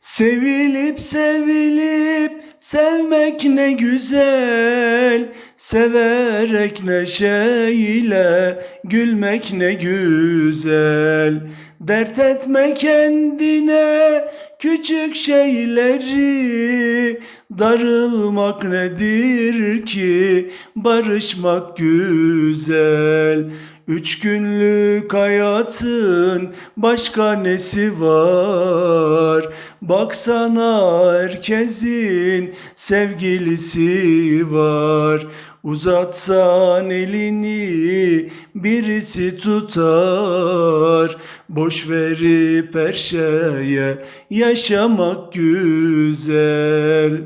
Sevilip sevilip sevmek ne güzel Severek neşeyle gülmek ne güzel Dert etme kendine küçük şeyleri Darılmak nedir ki barışmak güzel Üç günlük hayatın başka nesi var? Baksana herkesin sevgilisi var. Uzatsan elini birisi tutar. Boş verip her şeye yaşamak güzel.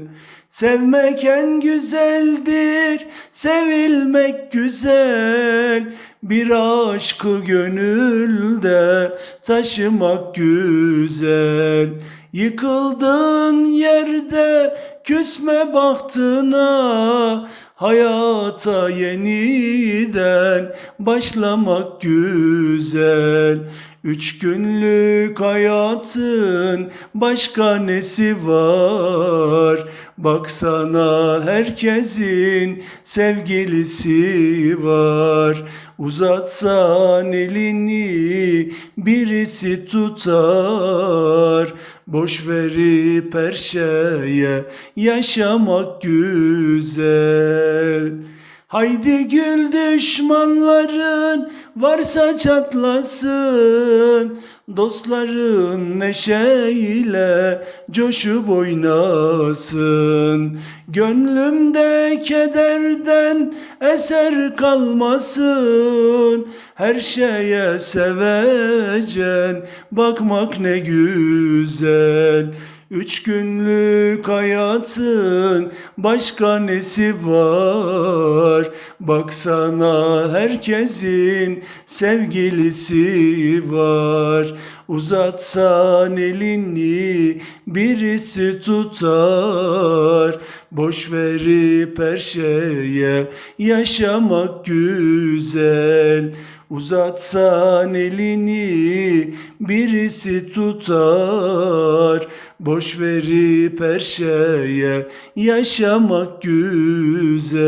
Sevmek en güzeldir, sevilmek güzel. Bir aşkı gönülde taşımak güzel. Yıkıldığın yerde küsme bahtına. Hayata yeniden başlamak güzel. Üç günlük hayatın başka nesi var? Baksana herkesin sevgilisi var. Uzatsan elini birisi tutar. Boş verip her şeye yaşamak güzel. Haydi gül düşmanların varsa çatlasın. Dostların neşeyle coşup oynasın. Gönlümde kederden eser kalmasın. Her şeye sevecen bakmak ne güzel. Üç günlük hayatın başka nesi var? Baksana herkesin sevgilisi var. Uzatsan elini birisi tutar. Boş verip her şeye yaşamak güzel. Uzatsan elini birisi tutar. Boş verip her şeye yaşamak güzel.